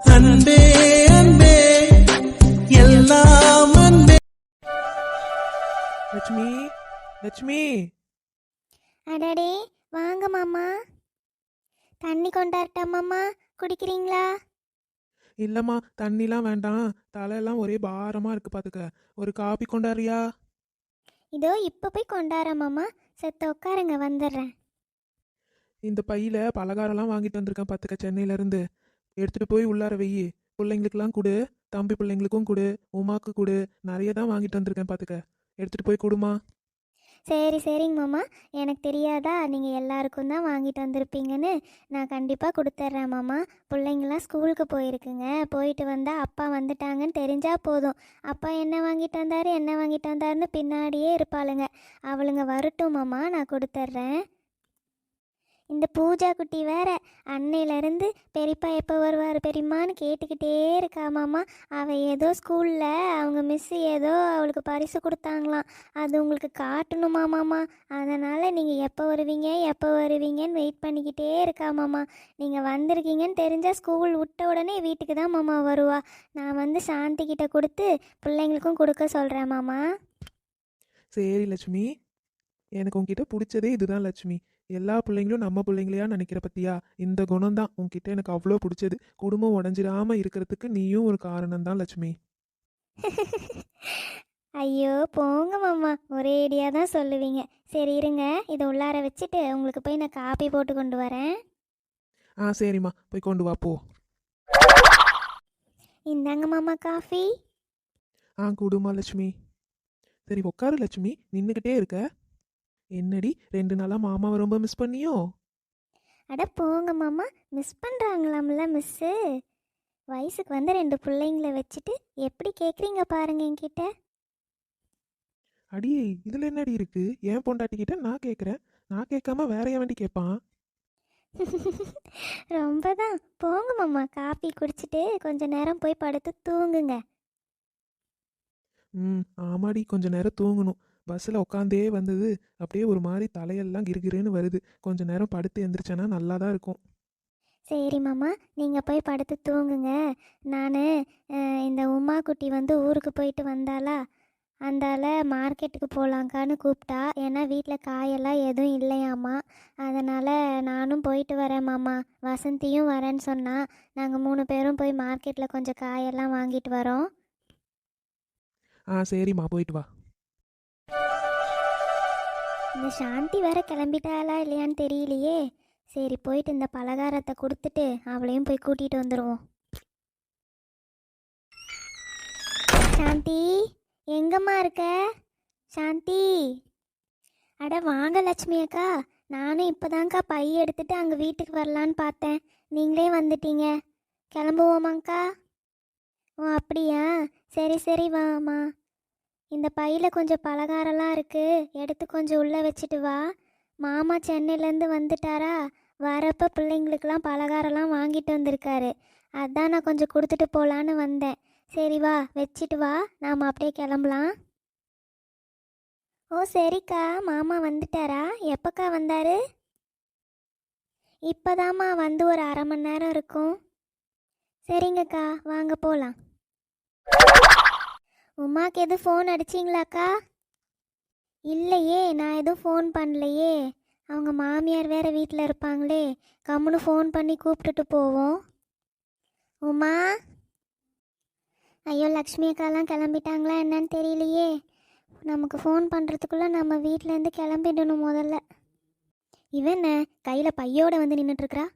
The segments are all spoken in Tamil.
அன்பே அன்பே எல்லாம் அன்பே. லட்சுமி லட்சுமி. அடடே வாங்க மாமா. தண்ணி கொண்டாரட்டா மாமா குடிக்கிறீங்களா? இல்லம்மா தண்ணிலாம் வேண்டாம். தலையெல்லாம் ஒரே பாரமா இருக்கு பாத்துக்க. ஒரு காபி கொண்டாரியா இதோ இப்போ போய் கொண்டாரேன் மாமா. செத்த உட்காருங்க வந்துடுறேன். இந்த பையில பலகாரம்லாம் வாங்கிட்டு வந்திருக்கேன் பாத்துக்க சென்னையில இருந்து. எடுத்துட்டு போய் உள்ளார வெயி பிள்ளைங்களுக்குலாம் கொடு. தம்பி பிள்ளைங்களுக்கும் கொடு. உமாக்கு கொடு. நிறைய தான் வாங்கிட்டு வந்திருக்கேன் பார்த்துக்க எடுத்துட்டு போய் கொடுமா. சரி சரிங்க மாமா. எனக்கு தெரியாதா? நீங்கள் எல்லாருக்கும் தான் வாங்கிட்டு வந்திருப்பீங்கன்னு நான் கண்டிப்பாக கொடுத்துட்றேன் மாமா. பிள்ளைங்களாம் ஸ்கூலுக்கு போயிருக்குங்க. போயிட்டு வந்தால் அப்பா வந்துட்டாங்கன்னு தெரிஞ்சால் போதும். அப்பா என்ன வாங்கிட்டு வந்தாரு என்ன வாங்கிட்டு வந்தாருன்னு பின்னாடியே இருப்பாளுங்க. அவளுங்க வரட்டும் மாமா நான் கொடுத்துட்றேன். இந்த பூஜா குட்டி வேற அன்னையிலேருந்து பெரியப்பா எப்போ வருவார் பெரியம்மான்னு கேட்டுக்கிட்டே இருக்கா மாமா அவள் ஏதோ ஸ்கூலில் அவங்க மிஸ்ஸு ஏதோ அவளுக்கு பரிசு கொடுத்தாங்களாம். அது உங்களுக்கு காட்டணுமா மாமா? அதனால் நீங்கள் எப்போ வருவீங்க எப்போ வருவீங்கன்னு வெயிட் பண்ணிக்கிட்டே இருக்கா மாமா. நீங்கள் வந்திருக்கீங்கன்னு தெரிஞ்சால் ஸ்கூல் விட்ட உடனே வீட்டுக்கு தான் மாமா வருவா. நான் வந்து சாந்தி கிட்ட கொடுத்து பிள்ளைங்களுக்கும் கொடுக்க சொல்கிறேன் மாமா. சரி லட்சுமி. எனக்கு உங்ககிட்ட பிடிச்சதே இதுதான் லட்சுமி. எல்லா பிள்ளைங்களும் நம்ம பிள்ளைங்களையா நினைக்கிற பத்தியா? இந்த குணம் தான் உன்கிட்ட எனக்கு அவ்வளோ பிடிச்சது. குடும்பம் உடஞ்சிடாம இருக்கிறதுக்கு நீயும் ஒரு காரணம் தான் லட்சுமி. ஐயோ போங்க மாமா. ஒரே ஐடியா தான் சொல்லுவீங்க. சரி இருங்க. இதை உள்ளார வச்சுட்டு உங்களுக்கு போய் நான் காப்பி போட்டு கொண்டு வரேன். ஆ சரிம்மா. போய் கொண்டு வா போ. இந்தாங்க மாமா காஃபி ஆ குடுமா லட்சுமி. சரி உட்காரு லட்சுமி. நின்றுக்கிட்டே இருக்க. என்னடி ரெண்டு நாளா மாமாவை ரொம்ப மிஸ் பண்ணியோ? அட போங்க மாமா மிஸ் பண்ணுறாங்களாம்ல மிஸ்ஸு வயசுக்கு வந்து ரெண்டு பிள்ளைங்கள வச்சுட்டு எப்படி கேட்குறீங்க பாருங்க என்கிட்ட. அடியே இதுல என்னடி இருக்கு? ஏன் பொண்டாட்டிக்கிட்ட நான் கேட்குறேன் நான் கேட்காம வேற என் வேண்டி கேட்பான் ரொம்ப தான் போங்க மாமா காப்பி குடிச்சிட்டு கொஞ்ச நேரம் போய் படுத்து தூங்குங்க. ம் ஆமாடி கொஞ்ச நேரம் தூங்கணும். பஸ்ஸில் உட்காந்தே வந்தது. அப்படியே ஒரு மாதிரி தலையெல்லாம் கிறுகிறுன்னு வருது. கொஞ்ச நேரம் படுத்து எந்திரிச்சேன்னா நல்லா தான் இருக்கும். சரி மாமா நீங்கள் போய் படுத்து தூங்குங்க. நான் இந்த உமா குட்டி வந்து ஊருக்கு போயிட்டு வந்தாளா? அந்தால மார்க்கெட்டுக்கு போகலாங்கான்னு கூப்பிட்டா ஏன்னா வீட்டில் காயெல்லாம் எதுவும் இல்லையாம்மா அதனால் நானும் போயிட்டு வரேன் மாமா. வசந்தியும் வரேன்னு சொன்னா நாங்கள் மூணு பேரும் போய் மார்க்கெட்டில் கொஞ்சம் காயெல்லாம் வாங்கிட்டு வரோம். ஆ சரிம்மா போயிட்டு வா. இந்த சாந்தி வேற கிளம்பிட்டாளா இல்லையான்னு தெரியலையே. சரி போயிட்டு இந்த பலகாரத்தை கொடுத்துட்டு அவளையும் போய் கூட்டிகிட்டு வந்துடுவோம் சாந்தி எங்கம்மா இருக்க? சாந்தி. அட வாங்க லட்சுமி அக்கா. நானும் இப்போதாங்க்கா பை எடுத்துட்டு அங்கே வீட்டுக்கு வரலான்னு பார்த்தேன். நீங்களே வந்துட்டீங்க. கிளம்புவோமாங்க்கா? ஓ அப்படியா? சரி சரி வாமா இந்த பையில் கொஞ்சம் பலகாரம்லாம் இருக்குது எடுத்து கொஞ்சம் உள்ளே வச்சுட்டு வா. மாமா சென்னையிலேருந்து வந்துட்டாரா? வரப்போ பிள்ளைங்களுக்கெல்லாம் பலகாரம்லாம் வாங்கிட்டு வந்திருக்காரு. அதான் நான் கொஞ்சம் கொடுத்துட்டு போகலான்னு வந்தேன். சரி வா வச்சுட்டு வா. நாம் அப்படியே கிளம்பலாம். ஓ சரிக்கா. மாமா வந்துட்டாரா? எப்போக்கா வந்தார்? இப்போதாம்மா வந்து ஒரு அரை மணி நேரம் இருக்கும். சரிங்கக்கா வாங்க போகலாம் உமாக்கு எதுவும் ஃபோன் அடிச்சிங்களாக்கா? இல்லையே நான் எதுவும் ஃபோன் பண்ணலையே. அவங்க மாமியார் வேற வீட்டில் இருப்பாங்களே கம்முன்னு ஃபோன் பண்ணி கூப்பிட்டுட்டு போவோம். உமா? ஐயோ லக்ஷ்மி அக்காலாம் கிளம்பிட்டாங்களா என்னன்னு தெரியலையே. நமக்கு ஃபோன் பண்ணுறதுக்குள்ளே நம்ம வீட்டிலேருந்து கிளம்பிடணும் முதல்ல. இவன் கையில் பையோட வந்து நின்றுட்டுருக்குறா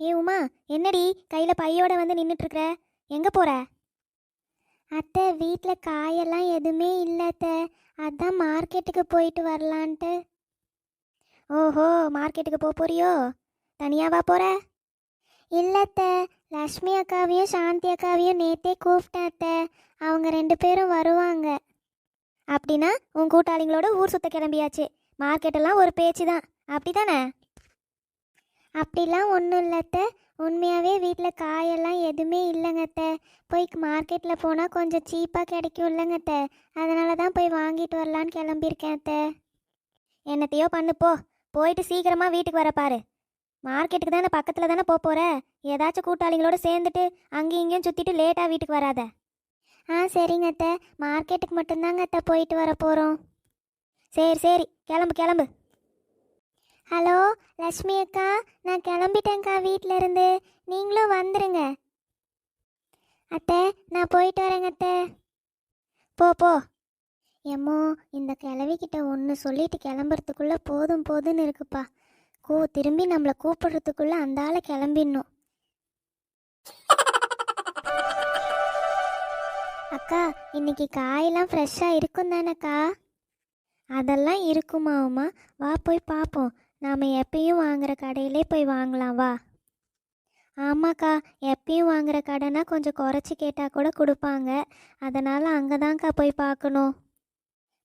ஏ உமா என்னடி கையில் பையோட வந்து நின்றுட்டுருக்குற எங்கே போகிற அத்தை வீட்டில் காயெல்லாம் எதுவுமே இல்லை அத்தை. அதான் மார்க்கெட்டுக்கு போயிட்டு வரலான்ட்டு. ஓஹோ மார்க்கெட்டுக்கு போக போறியோ? தனியாவா போற? இல்லைத்த லக்ஷ்மி அக்காவையும் சாந்தி அக்காவையும் நேத்தே கூப்பிட்டேன் அத்த. அவங்க ரெண்டு பேரும் வருவாங்க. அப்படின்னா உன் கூட்டாளிங்களோட ஊர் சுத்த கிளம்பியாச்சு. மார்க்கெட்டெல்லாம் ஒரு பேச்சு தான் அப்படி தானே அப்படிலாம் ஒன்றும் இல்லைத்த உண்மையாகவே வீட்டில் காயெல்லாம் எதுவுமே இல்லைங்க அத்தை. போய் மார்க்கெட்டில் போனால் கொஞ்சம் சீப்பாக கிடைக்கும் இல்லைங்க அத்தை. அதனால தான் போய் வாங்கிட்டு வரலான்னு கிளம்பியிருக்கேன் அத்தை. என்னத்தையோ பண்ணு போயிட்டு சீக்கிரமாக வீட்டுக்கு வர பாரு. மார்க்கெட்டுக்கு தானே பக்கத்தில் தானே போக போகிற ஏதாச்சும் கூட்டாளிங்களோட சேர்ந்துட்டு அங்கேயும் இங்கேயும் சுற்றிட்டு லேட்டாக வீட்டுக்கு வராத. ஆ சரிங்க அத்தை. மார்க்கெட்டுக்கு மட்டும்தாங்க அத்தை போயிட்டு வர போகிறோம் சரி சரி. கிளம்பு கிளம்பு. ஹலோ லக்ஷ்மி அக்கா நான் கிளம்பிட்டேன்க்கா வீட்டில் இருந்து நீங்களும் வந்துருங்க. அத்தை நான் போயிட்டு வரேங்க அத்தை. போ போ. எம்மோ இந்த கிளவிக்கிட்ட ஒன்று சொல்லிட்டு கிளம்புறதுக்குள்ளே போதும் போதும்னு இருக்குப்பா. கூ திரும்பி நம்மளை கூப்பிடுறதுக்குள்ளே அந்த ஆளை கிளம்பிடணும். அக்கா இன்னைக்கு காயெல்லாம் ஃப்ரெஷ்ஷாக இருக்கும் தானேக்கா அதெல்லாம் இருக்குமாவுமா? வா போய் பார்ப்போம் நாம் எப்பயும் வாங்குற கடையிலே போய் வாங்கலாம் வா. ஆமாக்கா எப்பயும் வாங்குற கடைனா கொஞ்சம் குறைச்சி கேட்டால் கூட கொடுப்பாங்க. அதனால் அங்கே தான்க்கா போய் பார்க்கணும்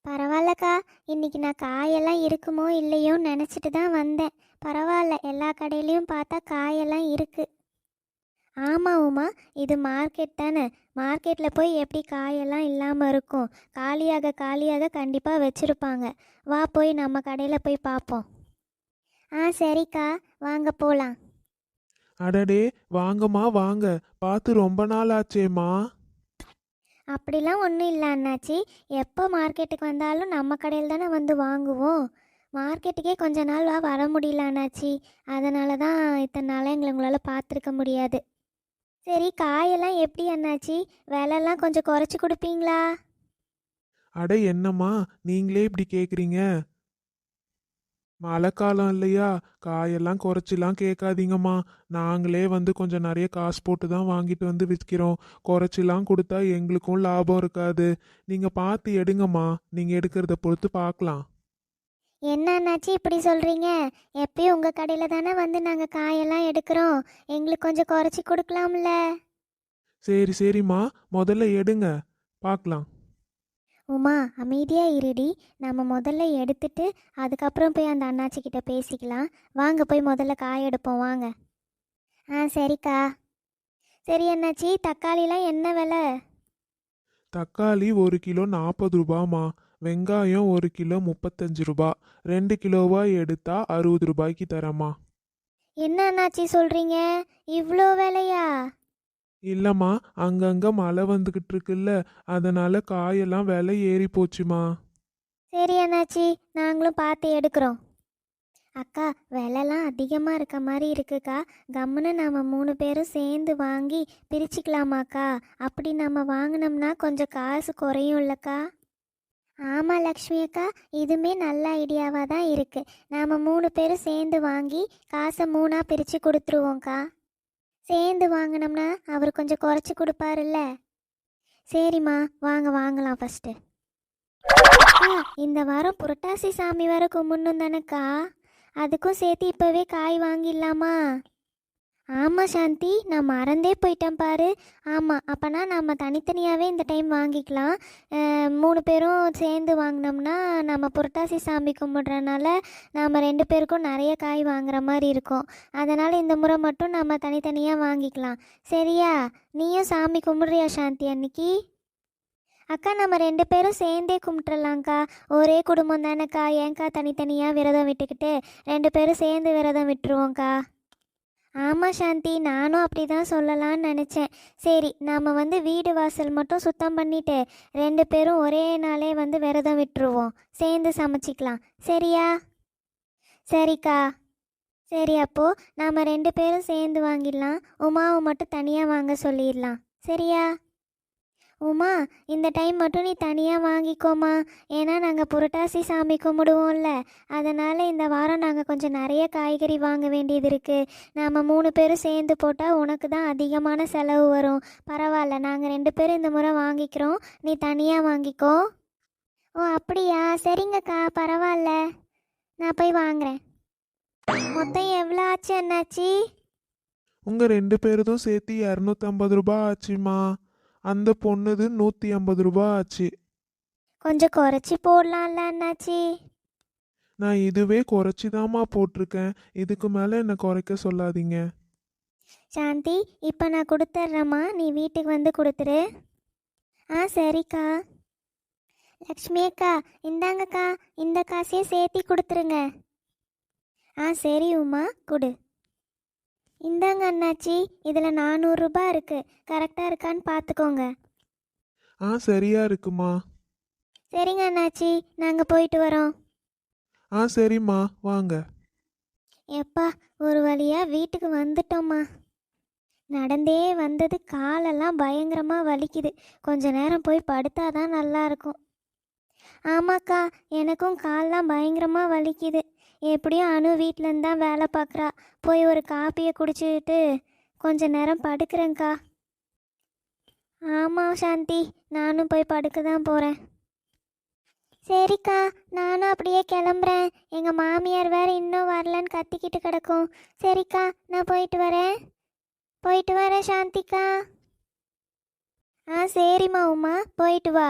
பரவாயில்லக்கா இன்றைக்கி நான் காயெல்லாம் இருக்குமோ இல்லையோன்னு நினச்சிட்டு தான் வந்தேன். பரவாயில்ல எல்லா கடையிலையும் பார்த்தா காயெல்லாம் இருக்குது ஆமாம் உமா இது மார்க்கெட் தானே. மார்க்கெட்டில் போய் எப்படி காயெல்லாம் இல்லாமல் இருக்கும்? காலியாக காலியாக கண்டிப்பாக வச்சுருப்பாங்க. வா போய் நம்ம கடையில் போய் பார்ப்போம் ஆ சரிக்கா. வாங்க போகலாம் அடடே வாங்கம்மா வாங்க. பார்த்து ரொம்ப நாள் ஆச்சேம்மா அப்படிலாம் ஒன்றும் இல்லை அண்ணாச்சி. எப்போ மார்க்கெட்டுக்கு வந்தாலும் நம்ம கடையில் தானே வந்து வாங்குவோம். மார்க்கெட்டுக்கே கொஞ்ச நாள் வர முடியல அண்ணாச்சி. அதனால தான் இத்தனை நாளாக எங்களை உங்களால் பார்த்துருக்க முடியாது. சரி காயெல்லாம் எப்படி அண்ணாச்சி? விலைலாம் கொஞ்சம் குறைச்சி கொடுப்பீங்களா? அட என்னம்மா? நீங்களே இப்படி கேட்குறீங்க மழை காலம் இல்லையா? காயெல்லாம் குறைச்சிலாம் கேட்காதீங்கம்மா. நாங்களே வந்து கொஞ்சம் நிறைய காசு போட்டு தான் வாங்கிட்டு வந்து விற்கிறோம். குறைச்சிலாம் கொடுத்தா எங்களுக்கும் லாபம் இருக்காது. நீங்கள் பார்த்து எடுங்கம்மா. நீங்கள் எடுக்கிறத பொறுத்து பார்க்கலாம். என்ன அண்ணாச்சி இப்படி சொல்கிறீங்க எப்பயும் உங்கள் கடையில் தானே வந்து நாங்கள் காயெல்லாம் எடுக்கிறோம். எங்களுக்கு கொஞ்சம் குறைச்சி கொடுக்கலாம்ல? சரி சரிம்மா. முதல்ல எடுங்க. பார்க்கலாம். உமா அமைதியாக இருடி. நம்ம முதல்ல எடுத்துட்டு அதுக்கப்புறம் போய் அந்த அண்ணாச்சி கிட்ட பேசிக்கலாம். வாங்க போய் முதல்ல காய் எடுப்போம். வாங்க. ஆ சரிக்கா. சரி அண்ணாச்சி தக்காளிலாம் என்ன விலை? தக்காளி ஒரு கிலோ நாற்பது ரூபாம்மா. வெங்காயம் ஒரு கிலோ முப்பத்தஞ்சு ரூபா. ரெண்டு கிலோவா எடுத்தா அறுபது ரூபாய்க்கு தரேம்மா. என்ன அண்ணாச்சி சொல்கிறீங்க இவ்வளோ விலையா? இல்லைம்மா அங்கங்கே மழை வந்துக்கிட்டு இருக்குல்ல அதனால காயெல்லாம் விலை ஏறி போச்சுமா? சரி அண்ணாச்சி நாங்களும் பார்த்து எடுக்கிறோம். அக்கா விலைலாம் அதிகமாக இருக்க மாதிரி இருக்குக்கா. கம்முன்னு நம்ம மூணு பேரும் சேர்ந்து வாங்கி பிரிச்சுக்கலாமாக்கா? அப்படி நம்ம வாங்கினோம்னா கொஞ்சம் காசு குறையும் இல்லைக்கா ஆமாம் லக்ஷ்மி அக்கா இதுவுமே நல்ல ஐடியாவாக தான் இருக்குது நாம் மூணு பேரும் சேர்ந்து வாங்கி காசை மூணாக பிரித்து கொடுத்துருவோம்க்கா. சேர்ந்து வாங்கினோம்னா அவர் கொஞ்சம் குறைச்சி கொடுப்பாருல்ல. சரிம்மா வாங்க வாங்கலாம் ஃபஸ்ட்டு இந்த வாரம் புரட்டாசி சாமி வர கும்பிடணும் தானேக்கா? அதுக்கும் சேர்த்து இப்போவே காய் வாங்கிடலாமா? ஆமாம் சாந்தி நான் மறந்தே போயிட்டேன் பாரு. ஆமாம் அப்போனா நம்ம தனித்தனியாகவே இந்த டைம் வாங்கிக்கலாம். மூணு பேரும் சேர்ந்து வாங்கினோம்னா நம்ம புரட்டாசி சாமி கும்பிட்றனால நாம் ரெண்டு பேருக்கும் நிறைய காய் வாங்குற மாதிரி இருக்கும். அதனால் இந்த முறை மட்டும் நம்ம தனித்தனியாக வாங்கிக்கலாம். சரியா? நீயும் சாமி கும்பிட்றியா சாந்தி அன்னைக்கு? அக்கா நம்ம ரெண்டு பேரும் சேர்ந்தே கும்பிட்றலாங்க்கா ஒரே குடும்பம் தானேக்கா. ஏங்க்கா தனித்தனியாக விரதம் விட்டுக்கிட்டு ரெண்டு பேரும் சேர்ந்து விரதம் விட்டுருவோங்க்கா ஆமாம் சாந்தி நானும் அப்படி தான் சொல்லலாம்னு நினச்சேன். சரி நாம் வந்து வீடு வாசல் மட்டும் சுத்தம் பண்ணிட்டு ரெண்டு பேரும் ஒரே நாளே வந்து விரதம் விட்டுருவோம். சேர்ந்து சமைச்சிக்கலாம். சரியா? சரிக்கா. சரி அப்போது நாம் ரெண்டு பேரும் சேர்ந்து வாங்கிடலாம். உமாவை மட்டும் தனியாக வாங்க சொல்லிடலாம். சரியா? உமா இந்த டைம் மட்டும் நீ தனியாக வாங்கிக்கோமா. ஏன்னா நாங்கள் புரட்டாசி சாமி கும்பிடுவோம்ல. அதனால் இந்த வாரம் நாங்கள் கொஞ்சம் நிறைய காய்கறி வாங்க வேண்டியது இருக்குது நாம் மூணு பேரும் சேர்ந்து போட்டால் உனக்கு தான் அதிகமான செலவு வரும். பரவாயில்ல நாங்கள் ரெண்டு பேரும் இந்த முறை வாங்கிக்கிறோம். நீ தனியாக வாங்கிக்கோ. ஓ அப்படியா? சரிங்கக்கா பரவாயில்ல. நான் போய் வாங்குறேன். மொத்தம் எவ்வளோ ஆச்சு என்னாச்சி உங்கள் ரெண்டு பேருதும் சேர்த்து இரநூத்தம்பது ரூபாய் ஆச்சுமா? அந்த பொண்ணுது நூற்றி ஐம்பது ரூபாய் ஆச்சு கொஞ்சம் குறைச்சி போடலாம்ல அண்ணாச்சி? நான் இதுவே குறைச்சி தாம்மா போட்டிருக்கேன். இதுக்கு மேலே என்னை குறைக்க சொல்லாதீங்க. சாந்தி இப்போ நான் கொடுத்துட்றேம்மா நீ வீட்டுக்கு வந்து கொடுத்துரு. ஆ சரிக்கா. லக்ஷ்மி அக்கா இந்தாங்கக்கா. இந்த காசையும் சேர்த்தி கொடுத்துருங்க. ஆ சரி உமா கொடு. இந்தாங்க அண்ணாச்சி இதில் நானூறுரூபா இருக்குது கரெக்டாக இருக்கான்னு பார்த்துக்கோங்க ஆ சரியா இருக்குமா? சரிங்க அண்ணாச்சி நாங்கள் போயிட்டு வரோம். ஆ சரிம்மா வாங்க. எப்பா ஒரு வழியாக வீட்டுக்கு வந்துட்டோம்மா. நடந்தே வந்தது காலெல்லாம் பயங்கரமாக வலிக்குது. கொஞ்ச நேரம் போய் படுத்தாதான் நல்லா இருக்கும். ஆமாக்கா எனக்கும் கால்லாம் பயங்கரமாக வலிக்குது. எப்படியும் அணு வீட்டிலேருந்து தான் வேலை பார்க்குறா போய் ஒரு காப்பியை குடிச்சிட்டு கொஞ்ச நேரம் படுக்கிறேங்க்கா ஆமாம் சாந்தி நானும் போய் படுக்க தான் போகிறேன் சரிக்கா நானும் அப்படியே கிளம்புறேன். எங்கள் மாமியார் வேறு இன்னும் வரலன்னு கத்திக்கிட்டு கிடக்கும். சரிக்கா நான் போயிட்டு வரேன். போயிட்டு வரேன் சாந்திக்கா. ஆ சரிம்மா உமா போயிட்டு வா.